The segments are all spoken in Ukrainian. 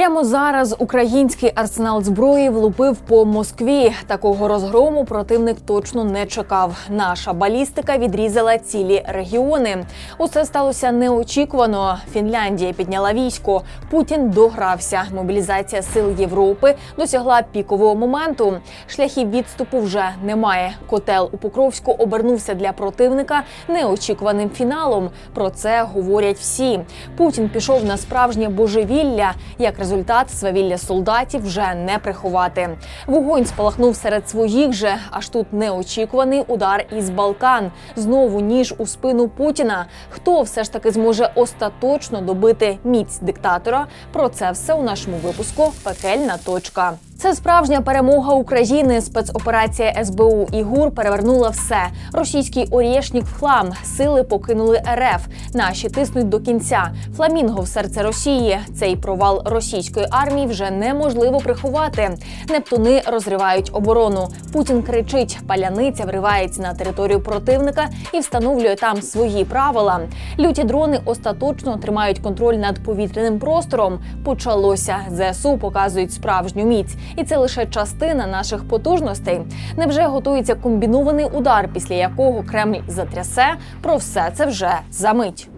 Прямо зараз український арсенал зброї влупив по Москві. Такого розгрому противник точно не чекав. Наша балістика відрізала цілі регіони. Усе сталося неочікувано. Фінляндія підняла військо. Путін догрався. Мобілізація сил Європи досягла пікового моменту. Шляхів відступу вже немає. Котел у Покровську обернувся для противника неочікуваним фіналом. Про це говорять всі. Путін пішов на справжнє божевілля. Як результат, свавілля солдатів вже не приховати. Вогонь спалахнув серед своїх же, аж тут неочікуваний удар із Балкан. Знову ніж у спину Путіна. Хто все ж таки зможе остаточно добити міць диктатора? Про це все у нашому випуску Пекельна точка. Це справжня перемога України. Спецоперація СБУ і ГУР перевернула все. Російський орєшнік в хлам. Сили покинули РФ. Наші тиснуть до кінця. Фламінго в серце Росії. Цей провал російської армії вже неможливо приховати. Нептуни розривають оборону. Путін кричить, паляниця вривається на територію противника і встановлює там свої правила. Люті дрони остаточно тримають контроль над повітряним простором. Почалося ЗСУ показують справжню міць, і це лише частина наших потужностей. Невже готується комбінований удар, після якого Кремль затрясе? Про все це вже за мить.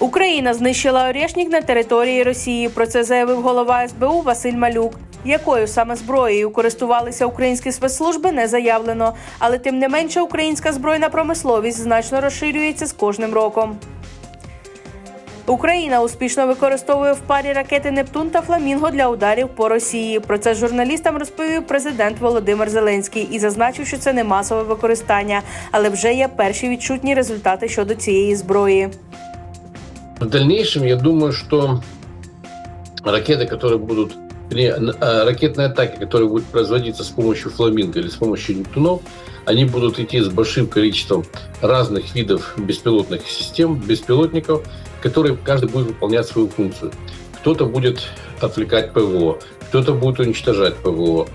Україна знищила Орєшнік на території Росії. Про це заявив голова СБУ Василь Малюк. Якою саме зброєю користувалися українські спецслужби, не заявлено. Але тим не менше, українська збройна промисловість значно розширюється з кожним роком. Україна успішно використовує в парі ракети Нептун та Фламінго для ударів по Росії. Про це журналістам розповів президент Володимир Зеленський і зазначив, що це не масове використання, але вже є перші відчутні результати щодо цієї зброї. В дальнейшем, я думаю, что ракеты, которые будут, вернее, н- э, ракетные атаки, которые будут производиться с помощью фламинго или с помощью Нептунов, они будут идти с большим количеством разных видов беспилотных систем, беспилотников, которые каждый будет выполнять свою функцию. Кто-то будет отвлекать ПВО, кто-то будет уничтожать ПВО,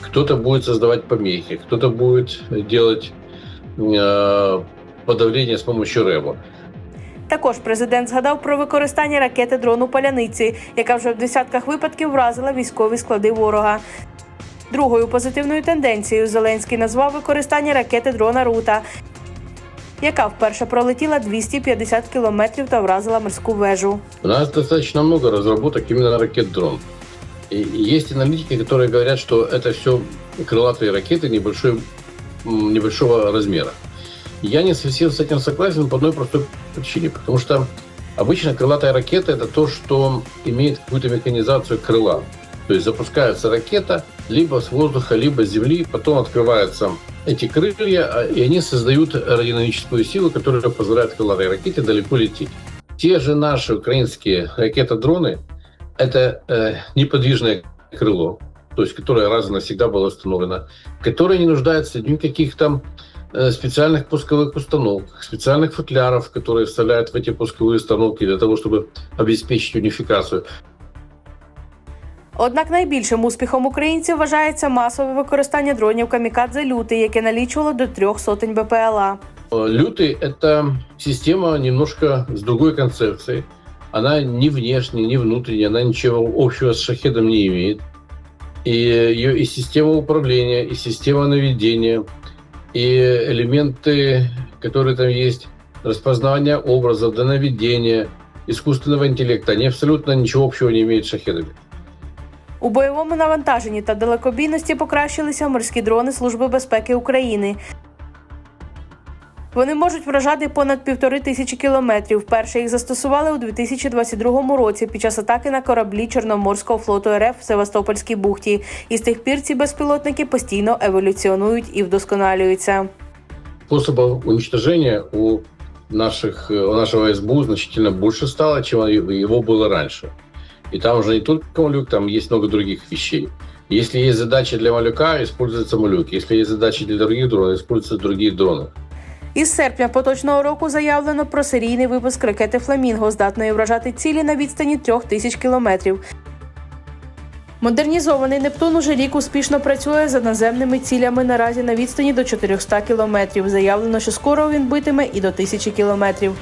кто-то будет создавать помехи, кто-то будет делать э, подавление с помощью РЭБа. Також президент згадав про використання ракети дрону паляниці, яка вже в десятках випадків вразила військові склади ворога. Другою позитивною тенденцією Зеленський назвав використання ракети дрона Рута, яка вперше пролетіла 250 кілометрів та вразила морську вежу. У нас достаточно много разработок именно ракет-дрон. И есть аналитики, которые говорят, что это все крылатые ракеты небольшой, м, небольшого размера. Я не совсем с этим согласен по одной простой причине. Потому что обычно крылатая ракета – это то, что имеет какую-то механизацию крыла. То есть запускается ракета либо с воздуха, либо с земли, потом открываются эти крылья, а- и они создают аэродинамическую силу, которая позволяет крылатой ракете далеко лететь. Те же наши украинские ракетодроны – это э, неподвижное крыло, то есть которое раз и навсегда было установлено, которое не нуждается ни в каких там э, специальных пусковых установках, специальных футляров, которые вставляют в эти пусковые установки для того, чтобы обеспечить унификацию. Однак найбільшим успіхом українців вважається масове використання дронів камікадзе лютий, яке налічувало до трьох сотень БПЛА. Э, Лютый – это система немножко с другой концепцией. Она ни внешне, ни внутренне, она ничего общего с шахедом не имеет. И ее и система управления, и система наведения, и элементы, которые там есть, распознавание образов, до наведения, искусственного интеллекта, они абсолютно ничего общего не имеют с шахедами. У бойовому навантаженні та далекобійності покращилися морські дрони Служби безпеки України. Вони можуть вражати понад півтори тисячі кілометрів. Перше їх застосували у 2022 році під час атаки на кораблі Чорноморського флоту РФ в Севастопольській бухті. І з тих пір ці безпілотники постійно еволюціонують і вдосконалюються. способов уничтожения у наших у нашего СБУ значительно больше стало, чем его было раньше. И там уже не только Малюк, там есть много других вещей. Если есть задача для Малюка, используется Малюк. Если есть задачи для других дронов, используются другие дроны. Із серпня поточного року заявлено про серійний випуск ракети Фламінго, здатної вражати цілі на відстані трьох тисяч кілометрів. Модернізований Нептун уже рік успішно працює за наземними цілями наразі на відстані до 400 кілометрів. Заявлено, що скоро він битиме і до тисячі кілометрів.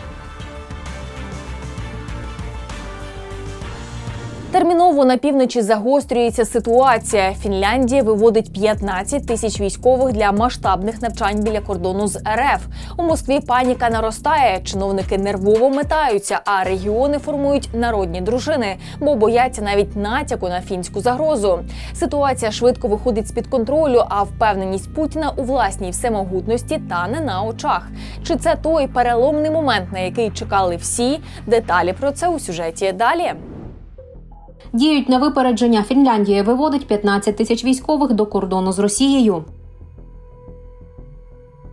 Терміново на півночі загострюється ситуація. Фінляндія виводить 15 тисяч військових для масштабних навчань біля кордону з РФ. У Москві паніка наростає. Чиновники нервово метаються, а регіони формують народні дружини, бо бояться навіть натяку на фінську загрозу. Ситуація швидко виходить з під контролю, а впевненість Путіна у власній всемогутності тане на очах. Чи це той переломний момент, на який чекали всі? Деталі про це у сюжеті далі. Діють на випередження. Фінляндія виводить 15 тисяч військових до кордону з Росією.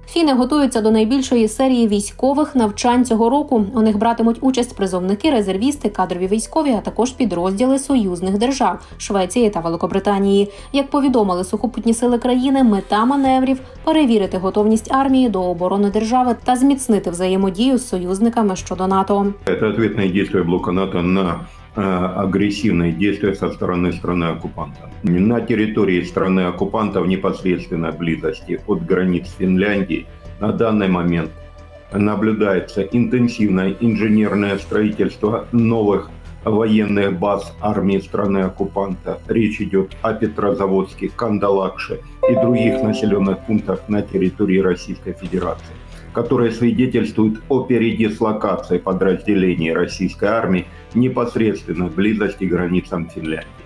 Фіни готуються до найбільшої серії військових навчань цього року. У них братимуть участь призовники, резервісти, кадрові військові, а також підрозділи союзних держав Швеції та Великобританії. Як повідомили сухопутні сили країни, мета маневрів перевірити готовність армії до оборони держави та зміцнити взаємодію з союзниками щодо НАТО. Это ответные действия блока НАТО на э, агрессивные действия со стороны страны-оккупанта. На территории страны-оккупанта в непосредственной близости от границ Финляндии на данный момент наблюдается интенсивное инженерное строительство новых военных баз армии страны-оккупанта. Речь идет о Петрозаводске, Кандалакше и других населенных пунктах на территории Российской Федерации которые свидетельствуют о передислокации подразделений российской армии непосредственно в близости к границам Финляндии.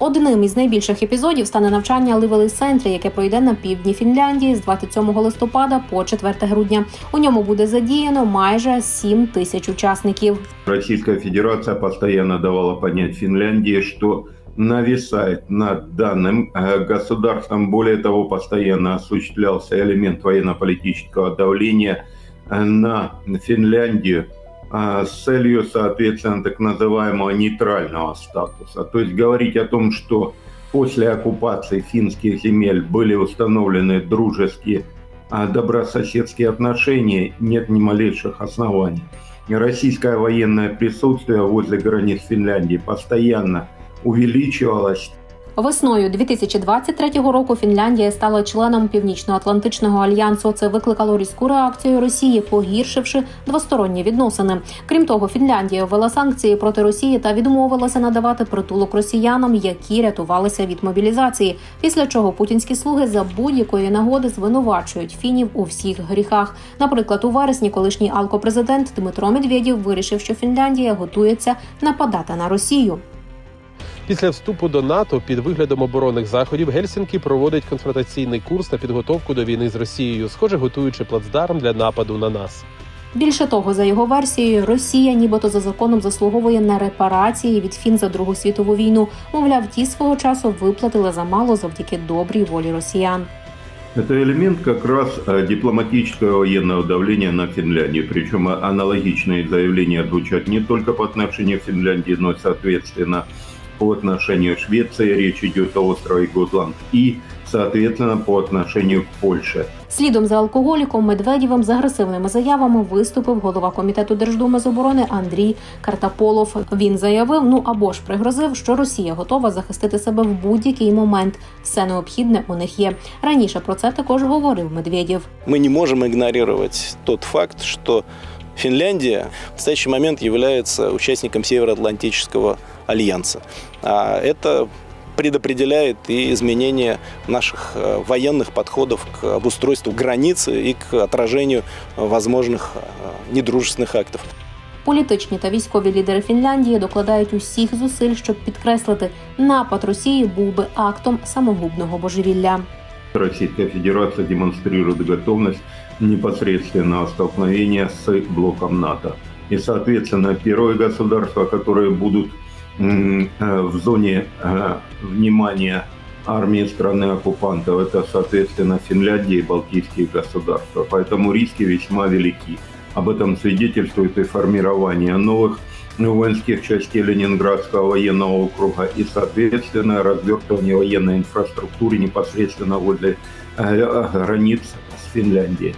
Одним із найбільших епізодів стане навчання Ливелий центрі, яке пройде на півдні Фінляндії з 27 листопада по 4 грудня. У ньому буде задіяно майже 7 тисяч учасників. Российская Федерация постоянно давала понять Финляндии, что нависает над данным э, государством. Более того, постоянно осуществлялся элемент военно-политического давления э, на Финляндию э, с целью, соответственно, так называемого нейтрального статуса. То есть говорить о том, что после оккупации финских земель были установлены дружеские добрососедские отношения, нет ни малейших оснований. Российское военное присутствие возле границ Финляндии постоянно увеличивалось. Весною 2023 року Фінляндія стала членом Північно-Атлантичного альянсу. Це викликало різку реакцію Росії, погіршивши двосторонні відносини. Крім того, Фінляндія ввела санкції проти Росії та відмовилася надавати притулок росіянам, які рятувалися від мобілізації. Після чого путінські слуги за будь-якої нагоди звинувачують фінів у всіх гріхах. Наприклад, у вересні колишній алкопрезидент Дмитро Медведєв вирішив, що Фінляндія готується нападати на Росію. Після вступу до НАТО під виглядом оборонних заходів Гельсінкі проводить конфронтаційний курс на підготовку до війни з Росією, схоже, готуючи плацдарм для нападу на нас. Більше того, за його версією, Росія, нібито за законом, заслуговує на репарації від фін за Другу світову війну. Мовляв, ті свого часу виплатили замало завдяки добрій волі росіян. Это элемент как раз э, дипломатического военного давления на Финляндию. Причем аналогичные заявления звучат не только по отношению к Финляндии, но и, соответственно, по отношению к Швеции. Речь идет о острове Готланд. И, соответственно, по отношению к Польше. Слідом за алкоголіком Медведєвим з агресивними заявами виступив голова комітету Держдуми з оборони Андрій Картаполов. Він заявив, ну або ж пригрозив, що Росія готова захистити себе в будь-який момент. Все необхідне у них є. Раніше про це також говорив Медведєв. мы не можем игнорировать тот факт, что Финляндия в настоящий момент является участником Североатлантического альянса. А это предопределяет и изменение наших э, военных подходов к обустройству границы и к отражению возможных э, недружественных актов. Політичні та військові лідери Фінляндії докладають усіх зусиль, щоб підкреслити, напад Росії був би актом самогубного божевілля. Российская Федерация демонстрирует готовность непосредственного столкновения с блоком НАТО. И, соответственно, первые государства, которые будут э, в зоне э, внимания армии страны-оккупантов, это, соответственно, Финляндия и Балтийские государства. Поэтому риски весьма велики. Об этом свидетельствует и формирование новых воинских частей Ленинградского военного округа и, соответственно, развертывание военной инфраструктуры непосредственно возле э, границ с Финляндией.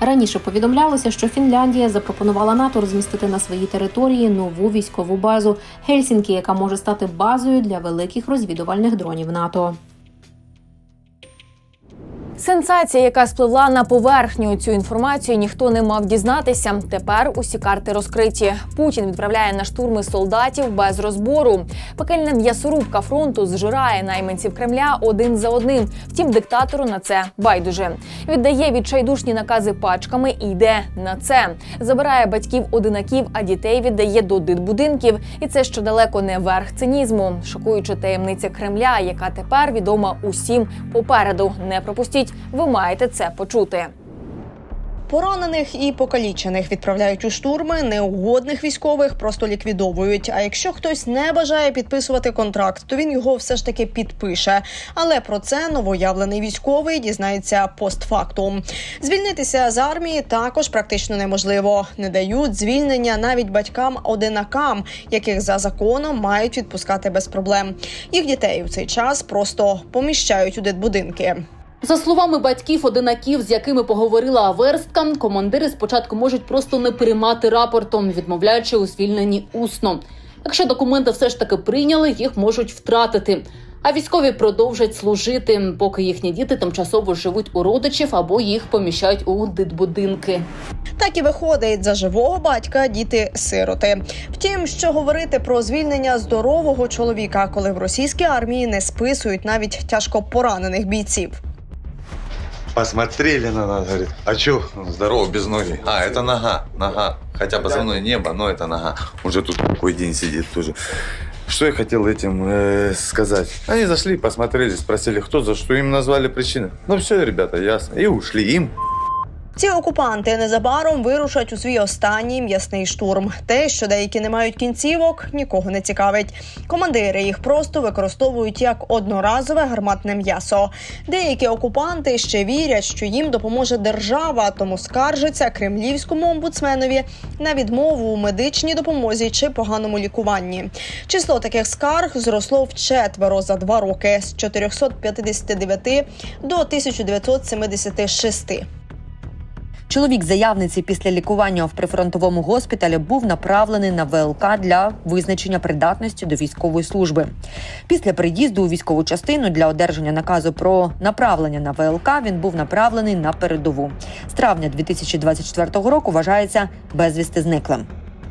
Раніше повідомлялося, що Фінляндія запропонувала НАТО розмістити на своїй території нову військову базу Гельсінкі, яка може стати базою для великих розвідувальних дронів НАТО. Сенсація, яка спливла на поверхню цю інформацію, ніхто не мав дізнатися. Тепер усі карти розкриті. Путін відправляє на штурми солдатів без розбору. Пекельна м'ясорубка фронту зжирає найманців Кремля один за одним. Втім, диктатору на це байдуже. Віддає відчайдушні накази пачками і йде на це. Забирає батьків одинаків, а дітей віддає до дитбудинків. І це ще далеко не верх цинізму. Шокуюча таємниця Кремля, яка тепер відома усім попереду. Не пропустіть, ви маєте це почути. Поранених і покалічених відправляють у штурми, неугодних військових просто ліквідовують. А якщо хтось не бажає підписувати контракт, то він його все ж таки підпише. Але про це новоявлений військовий дізнається постфактум. Звільнитися з армії також практично неможливо. Не дають звільнення навіть батькам-одинакам, яких за законом мають відпускати без проблем. Їх дітей у цей час просто поміщають у дитбудинки. За словами батьків одинаків, з якими поговорила Аверстка, командири спочатку можуть просто не приймати рапортом, відмовляючи у звільненні усно. Якщо документи все ж таки прийняли, їх можуть втратити. А військові продовжать служити, поки їхні діти тимчасово живуть у родичів або їх поміщають у дитбудинки. Так і виходить за живого батька діти сироти. Втім, що говорити про звільнення здорового чоловіка, коли в російській армії не списують навіть тяжко поранених бійців. Посмотрели на нас, говорит, а чё, здорово, без ноги. А, это нога, нога. Хотя позывной небо, но это нога. Уже тут какой день сидит тоже. Что я хотел этим э, сказать? Они зашли, посмотрели, спросили, кто за что, им назвали причины. Ну все, ребята, ясно. И ушли им. Ці окупанти незабаром вирушать у свій останній м'ясний штурм. Те, що деякі не мають кінцівок, нікого не цікавить. Командири їх просто використовують як одноразове гарматне м'ясо. Деякі окупанти ще вірять, що їм допоможе держава, тому скаржаться кремлівському омбудсменові на відмову у медичній допомозі чи поганому лікуванні. Число таких скарг зросло вчетверо за два роки з 459 до 1976. Чоловік заявниці після лікування в прифронтовому госпіталі був направлений на ВЛК для визначення придатності до військової служби. Після приїзду у військову частину для одержання наказу про направлення на ВЛК він був направлений на передову. З травня 2024 року вважається безвісти зниклим.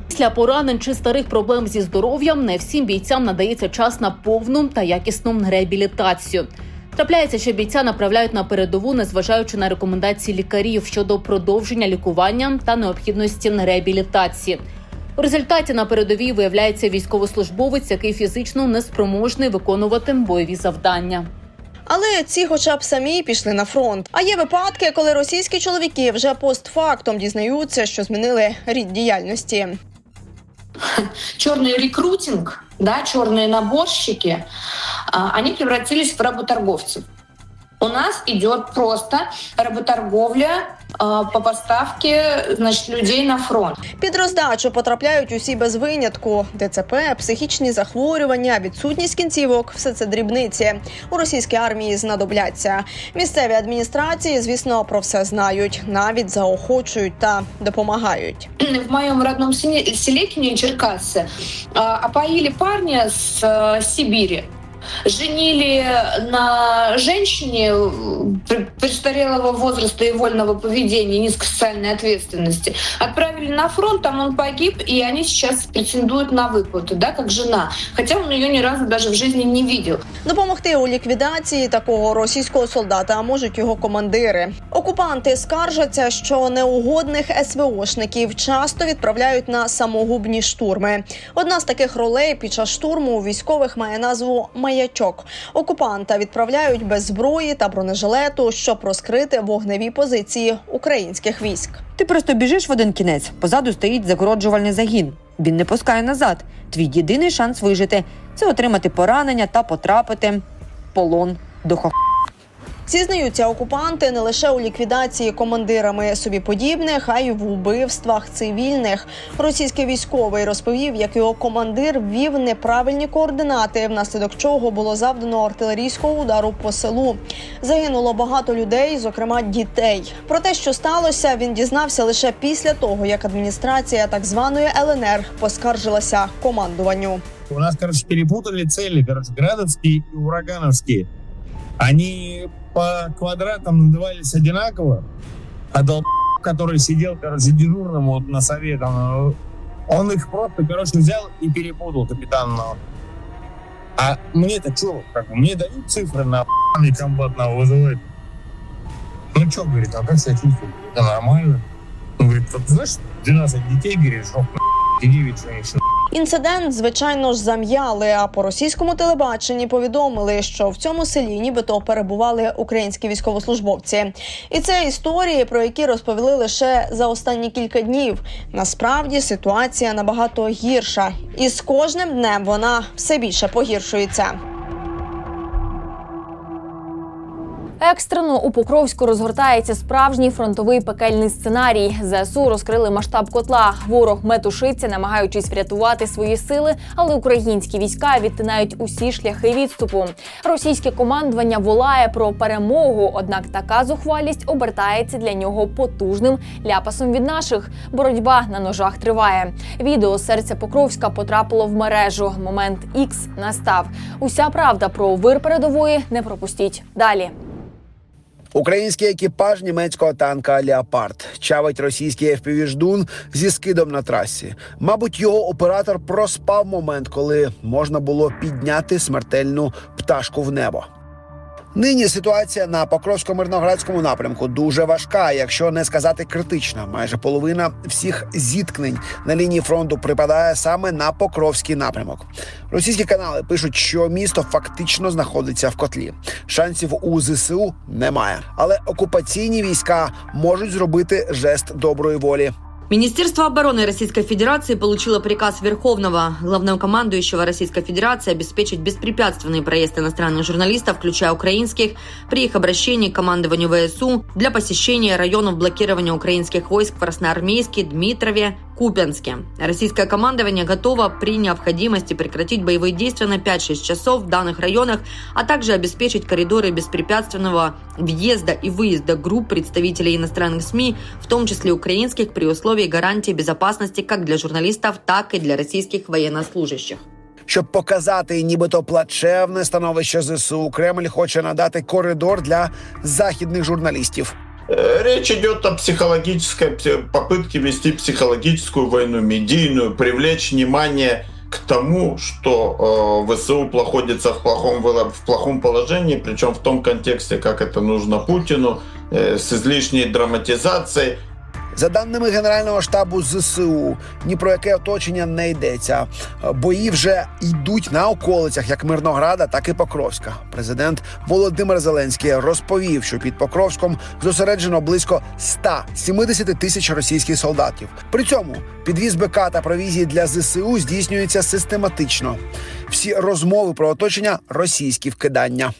Після поранень чи старих проблем зі здоров'ям не всім бійцям надається час на повну та якісну реабілітацію. Трапляється, що бійця направляють на передову, незважаючи на рекомендації лікарів щодо продовження лікування та необхідності реабілітації. У результаті на передовій виявляється військовослужбовець, який фізично неспроможний виконувати бойові завдання. Але ці, хоча б самі пішли на фронт. А є випадки, коли російські чоловіки вже постфактом дізнаються, що змінили рід діяльності. Черный рекрутинг, да, черные наборщики, они превратились в работорговцев. У нас идет просто работорговля по поставке значит, людей на фронт. Під роздачу потрапляють усі без винятку: ДЦП, психічні захворювання, відсутність кінцівок все це дрібниці. У російській армії знадобляться. Місцеві адміністрації, звісно, про все знають, навіть заохочують та допомагають. В моем родном селе, селе Черкассы а, опоили парня с а, Сибири. Женили на женщине э, пр- престарелого возраста и вольного поведения, низкой социальной ответственности. Отправили на фронт, там он погиб, и они сейчас претендуют на выплату, да, как жена. Хотя он ее ни разу даже в жизни не видел. Допомогти у ліквідації такого російського солдата можуть його командири. Окупанти скаржаться, що неугодних СВОшників часто відправляють на самогубні штурми. Одна з таких ролей під час штурму у військових має назву маячок. Окупанта відправляють без зброї та бронежилету, щоб розкрити вогневі позиції українських військ. Ти просто біжиш в один кінець, позаду стоїть загороджувальний загін. Він не пускає назад. Твій єдиний шанс вижити це отримати поранення та потрапити в полон до хо. Зізнаються окупанти не лише у ліквідації командирами собі подібних, а й в убивствах цивільних. Російський військовий розповів, як його командир ввів неправильні координати, внаслідок чого було завдано артилерійського удару по селу. Загинуло багато людей, зокрема дітей. Про те, що сталося, він дізнався лише після того, як адміністрація так званої ЛНР поскаржилася командуванню. У нас, короче, перепутали цели, короче, Градовские и Урагановские. Они по квадратам надавались одинаково, а долб, который сидел, короче, дежурным вот на сове, там, э, он их просто, короче, взял и перепутал капитан. А мне-то что, как мне дают цифры на и комбат на вызывает. Ну что, говорит, а как себя чувствует? Это нормально. Он говорит, вот, знаешь, 12 детей, говорит, и 9 женщин. Інцидент, звичайно ж, зам'яли. А по російському телебаченні повідомили, що в цьому селі нібито перебували українські військовослужбовці. І це історії, про які розповіли лише за останні кілька днів. Насправді ситуація набагато гірша, і з кожним днем вона все більше погіршується. Екстрено у Покровську розгортається справжній фронтовий пекельний сценарій. ЗСУ розкрили масштаб котла. Ворог метушиться, намагаючись врятувати свої сили, але українські війська відтинають усі шляхи відступу. Російське командування волає про перемогу, однак така зухвалість обертається для нього потужним ляпасом від наших. Боротьба на ножах триває. Відео серця Покровська потрапило в мережу. Момент Ікс настав. Уся правда про вир передової не пропустіть далі. Український екіпаж німецького танка Леопард чавить російський FPV-ждун зі скидом на трасі. Мабуть, його оператор проспав момент, коли можна було підняти смертельну пташку в небо. Нині ситуація на Покровсько-Мирноградському напрямку дуже важка, якщо не сказати критична. Майже половина всіх зіткнень на лінії фронту припадає саме на Покровський напрямок. Російські канали пишуть, що місто фактично знаходиться в котлі. Шансів у ЗСУ немає, але окупаційні війська можуть зробити жест доброї волі. Министерство обороны Российской Федерации получило приказ Верховного главнокомандующего Российской Федерации обеспечить беспрепятственный проезд иностранных журналистов, включая украинских, при их обращении к командованию ВСУ для посещения районов блокирования украинских войск в Красноармейске, Дмитрове, Купянске. Российское командование готово при необходимости прекратить боевые действия на 5-6 часов в данных районах, а также обеспечить коридоры беспрепятственного въезда и выезда групп представителей иностранных СМИ, в том числе украинских, при условии гарантии безопасности как для журналистов, так и для российских военнослужащих. Щоб показати нібито плачевне становище ЗСУ, Кремль хоче надати коридор для західних журналістів. Э, Речь идет о психологической пси- попытке вести психологическую войну, медийную, привлечь внимание к тому, что э, ВСУ находится в плохом, в плохом положении, причем в том контексте, как это нужно Путину, э, с излишней драматизацией. За даними Генерального штабу ЗСУ, ні про яке оточення не йдеться. Бої вже йдуть на околицях як Мирнограда, так і Покровська. Президент Володимир Зеленський розповів, що під Покровськом зосереджено близько 170 тисяч російських солдатів. При цьому підвіз БК та провізії для ЗСУ здійснюється систематично. Всі розмови про оточення російські вкидання.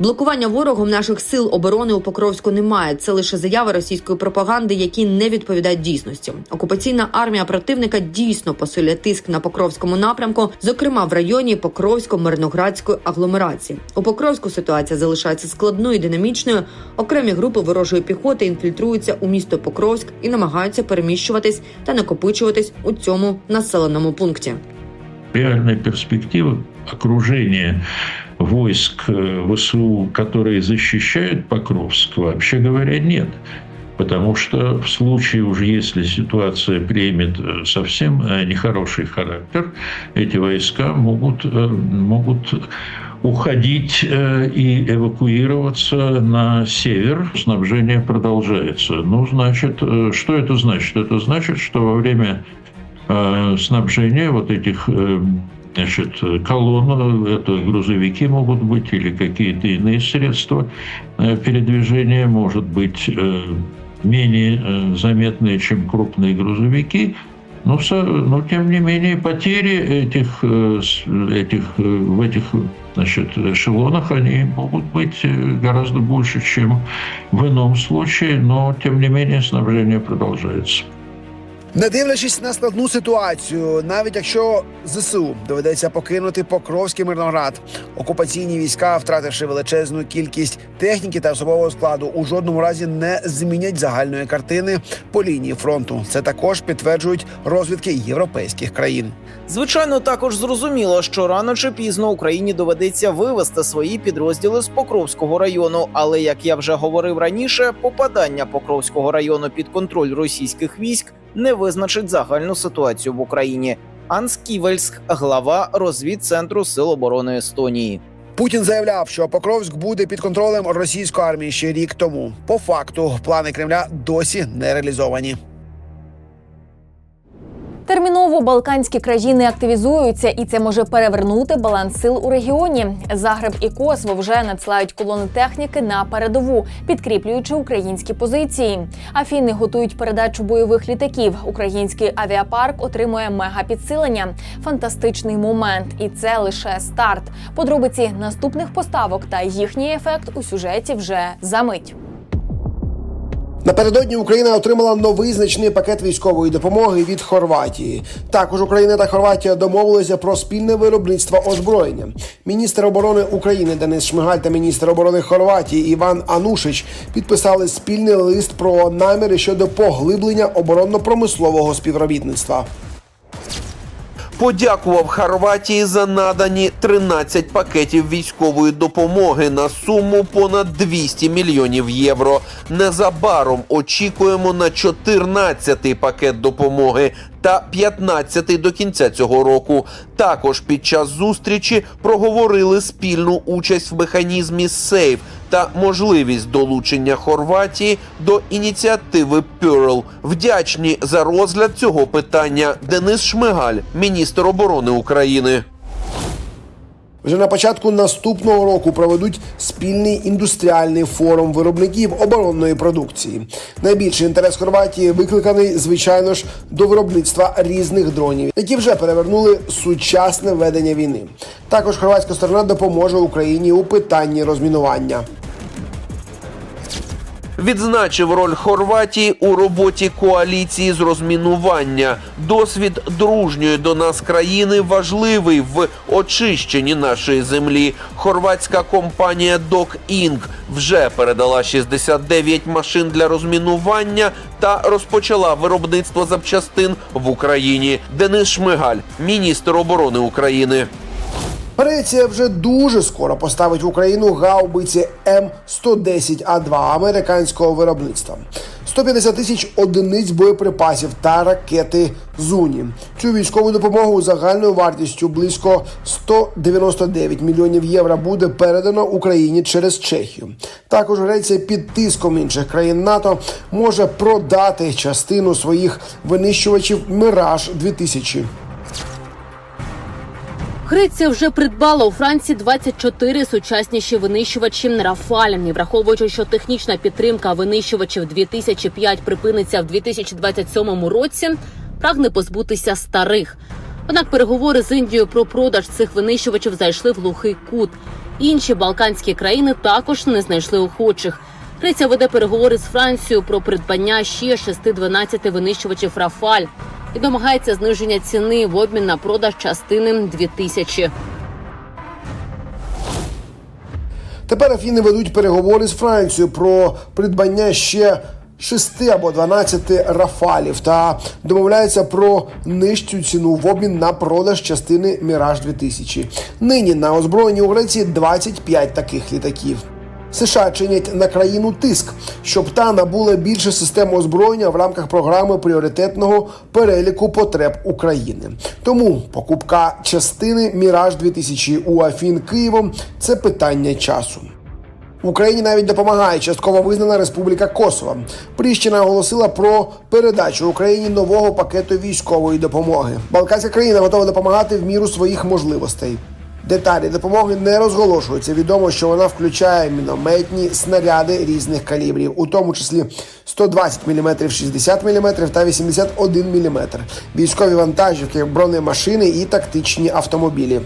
Блокування ворогом наших сил оборони у Покровську немає. Це лише заяви російської пропаганди, які не відповідають дійсності. Окупаційна армія противника дійсно посилює тиск на Покровському напрямку, зокрема в районі Покровсько-Мирноградської агломерації. У Покровську ситуація залишається складною і динамічною. Окремі групи ворожої піхоти інфільтруються у місто Покровськ і намагаються переміщуватись та накопичуватись у цьому населеному пункті. реальной перспективы окружения войск э, ВСУ, которые защищают Покровск, вообще говоря, нет. Потому что в случае уже, если ситуация примет э, совсем э, нехороший характер, эти войска могут, могут уходить и эвакуироваться на север. Снабжение продолжается. Ну, значит, что это значит? Это значит, что во время снабжения вот этих значит, колонн, это грузовики могут быть или какие-то иные средства э, передвижения, может быть э, менее э, заметные, чем крупные грузовики, но, но тем не менее потери этих, э, этих, э, в этих значит, эшелонах они могут быть э, гораздо больше, чем в ином случае, но тем не менее снабжение продолжается. Не дивлячись на складну ситуацію, навіть якщо ЗСУ доведеться покинути Покровський Мирноград, окупаційні війська, втративши величезну кількість техніки та особового складу, у жодному разі не змінять загальної картини по лінії фронту. Це також підтверджують розвідки європейських країн. Звичайно, також зрозуміло, що рано чи пізно Україні доведеться вивести свої підрозділи з Покровського району. Але як я вже говорив раніше, попадання Покровського району під контроль російських військ не визначить загальну ситуацію в Україні. Анс Ківельськ, глава розвідцентру Сил оборони Естонії. Путін заявляв, що Покровськ буде під контролем російської армії ще рік тому. По факту плани Кремля досі не реалізовані. Терміново балканські країни активізуються, і це може перевернути баланс сил у регіоні. Загреб і Косово вже надсилають колони техніки на передову, підкріплюючи українські позиції. Афіни готують передачу бойових літаків. Український авіапарк отримує мегапідсилення. Фантастичний момент, і це лише старт. Подробиці наступних поставок та їхній ефект у сюжеті вже за мить. Напередодні Україна отримала новий значний пакет військової допомоги від Хорватії. Також Україна та Хорватія домовилися про спільне виробництво озброєння. Міністр оборони України Денис Шмигаль та міністр оборони Хорватії Іван Анушич підписали спільний лист про наміри щодо поглиблення оборонно-промислового співробітництва. Подякував Хорватії за надані 13 пакетів військової допомоги на суму понад 200 мільйонів євро. Незабаром очікуємо на 14-й пакет допомоги та 15-й до кінця цього року. Також під час зустрічі проговорили спільну участь в механізмі СЕЙФ та можливість долучення Хорватії до ініціативи Pearl. Вдячні за розгляд цього питання Денис Шмигаль, міністр оборони України. Вже на початку наступного року проведуть спільний індустріальний форум виробників оборонної продукції. Найбільший інтерес Хорватії викликаний, звичайно ж, до виробництва різних дронів, які вже перевернули сучасне ведення війни. Також хорватська сторона допоможе Україні у питанні розмінування. Відзначив роль Хорватії у роботі коаліції з розмінування. Досвід дружньої до нас країни важливий в очищенні нашої землі. Хорватська компанія Док Інк вже передала 69 машин для розмінування та розпочала виробництво запчастин в Україні. Денис Шмигаль, міністр оборони України. Греція вже дуже скоро поставить в Україну гаубиці М110А2 американського виробництва. 150 тисяч одиниць боєприпасів та ракети Зуні. Цю військову допомогу загальною вартістю близько 199 мільйонів євро буде передано Україні через Чехію. Також Греція під тиском інших країн НАТО може продати частину своїх винищувачів Мираж 2000 Греція вже придбала у Франції 24 сучасніші винищувачі Рафаль. Враховуючи, що технічна підтримка винищувачів 2005 припиниться в 2027 році, прагне позбутися старих. Однак переговори з Індією про продаж цих винищувачів зайшли в глухий кут. Інші балканські країни також не знайшли охочих. Греція веде переговори з Францією про придбання ще 6-12 винищувачів Рафаль і домагається зниження ціни в обмін на продаж частини 2000. Тепер Афіни ведуть переговори з Францією про придбання ще 6 або 12 рафалів та домовляються про нижчу ціну в обмін на продаж частини Міраж 2000 Нині на озброєнні у Греції 25 таких літаків. США чинять на країну тиск, щоб та набула більше систем озброєння в рамках програми пріоритетного переліку потреб України. Тому покупка частини Міраж 2000 у Афін Києвом це питання часу. Україні навіть допомагає частково визнана Республіка Косово. Пріщина оголосила про передачу Україні нового пакету військової допомоги. Балканська країна готова допомагати в міру своїх можливостей. Деталі допомоги не розголошуються. Відомо, що вона включає мінометні снаряди різних калібрів, у тому числі 120 мм, 60 мм та 81 мм, військові вантажівки, бронемашини і тактичні автомобілі.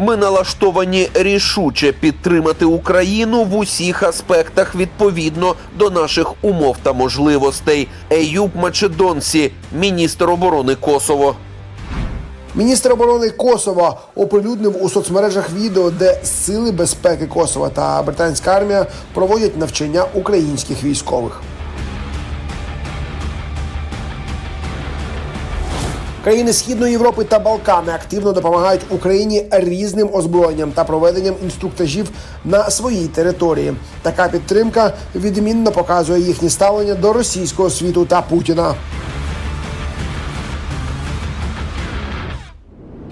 Ми налаштовані рішуче підтримати Україну в усіх аспектах відповідно до наших умов та можливостей. Еюб Мачедонсі, міністр оборони Косово. Міністр оборони Косова оприлюднив у соцмережах відео, де сили безпеки Косова та британська армія проводять навчання українських військових. Країни Східної Європи та Балкани активно допомагають Україні різним озброєнням та проведенням інструктажів на своїй території. Така підтримка відмінно показує їхнє ставлення до російського світу та Путіна.